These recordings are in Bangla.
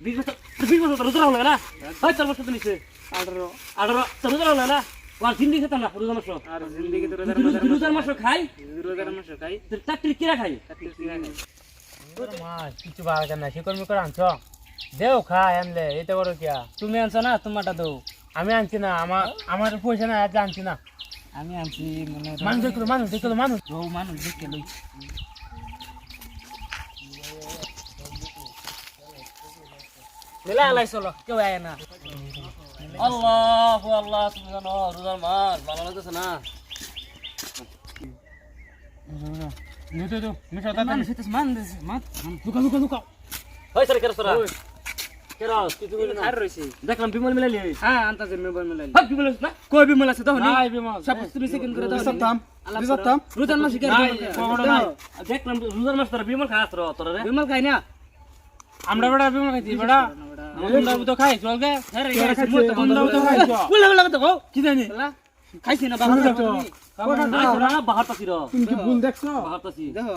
বিশ বছর বিশ বছর তোর রোজা হলো না? হয় চার বছর তো নিচ্ছে আঠারো। আঠারো তোর রোজা হলো না? ওর জিন্দি খেতাম না রোজা মাস আর জিন্দগি তো রোজার রোজার মাস। খাই। রোজার মাস খাই। চাকরি কিরা খাই চাকরি কিনা খাই মাছ কিছু ভালো না শিকড় মিকড় আনছ? দেও খাই আনলে এটা বড় কিয়া তুমি আনছো না তোমারটা দাও। আমি আনছি না আমার আমার পয়সা না আনছি না। আমি আনছি মনে মানুষ দেখল মানুষ দেখল মানুষ। মানুষ দেখে লই। মেলা আলাই চলো কেউ আয় না। আল্লাহ আল্লাহ সুবহানাল্লাহ রোজার মাস ভালো লাগতেছে না? নিতে তো মিশা মানুষ হইতেছে মান দিছে মান লুকা লুকা লুকা হয় স্যার কেরা সরা। কেরা কিছু বলি না? আর রইছে। দেখলাম বিমল মিলালি হ্যাঁ হ্যাঁ বিমল না? কই বিমল আছে? দাও নি। নাই বিমল। সব তুমি সেকেন্ড করে দাও সপ্তাম সপ্তাম রোজার মাস দেখলাম রোজার মাস তোর বিমল খাস র তোর বিমল খাই না? আমরা বড় বিমল খাইছি বড়। আমরা তো খাই চল গে আরে আমরা তো খাই। বলে বলে তো কি জানি? খাইছি না না তোরা বাহার তাসি র তুমি কি ভুল দেখছ? বাহার তাসি দেখো।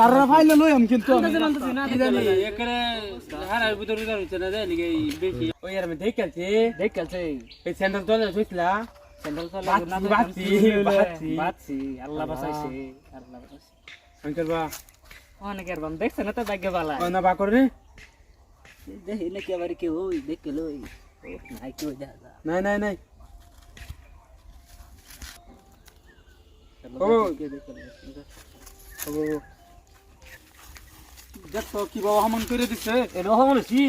তারা ফাইলে লই কিন্তু আমি। না একরে হারার ভিতর ভিতর হইছে না দেয় লিগে বেশি। ওই আর আমি দেখছি দেখ এই স্যান্ডেল তোলে শুইছিলা স্যান্ডেল চলে বাচ্চি, বাচ্চি, বাচ্চি। বাচ্চি আল্লাহ বাঁচাইছে আল্লাহ বাঁচাইছে। আমি করবা? অনেক আর বাম দেখছ না তো ভাগ্য বালা না বা করে দেখি না কি আবার কি ওই দেখে লই। নাই কি ওই দেখা নাই নাই নাই। ও! দেখছ কি বাবা হমন করে দিছে? এলো হমন ছি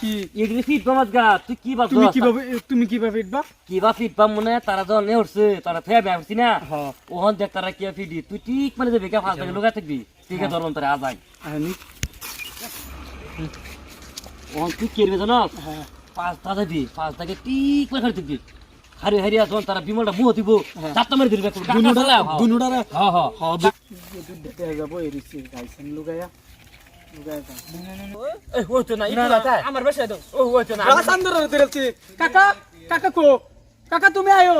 কি? এগরি ফিট গা তুই কি বাপ তুমি কীভাবে তুমি কীভাবে ইটবা কি বা ফিট বাম মনে? তারা যখন নে উঠছে তারা ফেয়া বেয়া উঠছি না? হ্যাঁ ওহন দেখ তারা কি ফিট তুই ঠিক মানে যাবি কা ফাঁস লোকা থাকবি? ঠিক আছে ধরুন তারা আজাই। আনি ওহন তুই কি করবি জানো হ্যাঁ। পাঁচ ঠিক মানে থাকবি হারি হারি আসন তারা বিমলটা মুহ দিব। চারটা মেরে দিবি দুনুডা দুনুডারে হ্যাঁ হ্যাঁ হ্যাঁ দেখা যাব এই রিসি গাইছেন লুগায়া আমার বাসায় দাও ও হইতো না। সান্দর ধরেছি কাকা কাকা কো? কাকা তুমি আয়ো।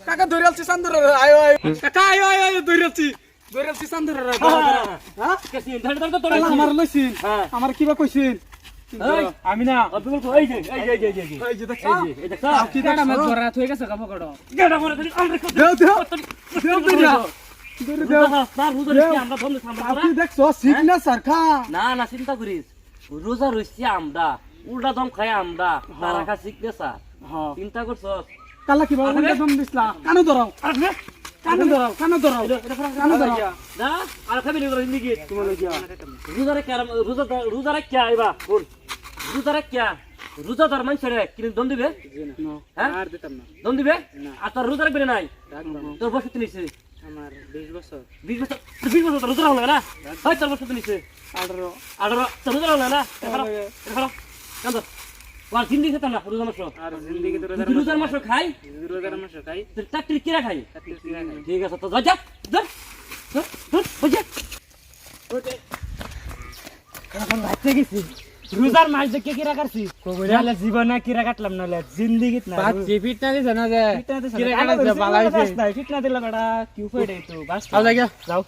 কাকা ধরেছি সান্দর আয়ো আয়ো। কাকা আয়ো আয়ো আয়ো ধরেছি ধরেছি সান্দর হ্যাঁ। কেসি ধরে ধরে তো তোর আমার লইছিন হ্যাঁ। আমার কিবা কইছিন আমি না। এই যে এই যে এই যে এই যে, এই এই যে দেখছ। এই যে এই দেখছ। কি কাটা দেখছ? মাছ ধরা থই গেছে কাপড় কাটো। গেডা মরে ধরি আরে দেও দেও। দেও দেও। দেও। দেও তার হুজুর কি আমরা ধরে তাও সামনে কি দেখছ সিগনেচার সারখা। না না চিন্তা করিস। রোজা রইছি আমরা। উল্টা দম খাই আমরা। তারা খা সিগনেচার হ্যাঁ চিন্তা করছ কালা কি বাবা উল্টা দম দিছলা? কানে ধরাও। কানে ধরাও কানে ধরাও। কানে ধরাও। না আর খাবি নি জিন্দগি তোমার রোজা কেন রোজা রোজা রে কে আইবা? রোজা রে কে রোজা তার মানুষ রে কিনে দম দিবে? হ্যাঁ? দম দিবে? আর তোর রোজা রাখবে নাই? তোর বসে নিছে আমার 20 বছর। বিশ বছর বিশ বছর তোর রোজা হলো না হয় তোর বসে নিছে আঠারো। আঠারো তোর রোজা হলো না কেন ওর জিন্দি খেতাম না রোজা মাস। আর জিন্দগি রোজার রোজার মাস খাই রোজার মাস খাই। চাকরি কিরা খাই চাকরি কিনা খাই ঠিক আছে তো যা যা যা যা, যা, যা, রোজার মাস দেখে কিরা কাটছি? নাহলে জীবনে কিরা কাটলাম নাহলে জিন্দিগিত না বাচ্চি ফিট না দিছে না যে ফিটনা কিরে। কাটাইছে, বালা হইছে। ফিটনা দিলে বেটা, কিউ ফেডে তো, বাস যাও। যাও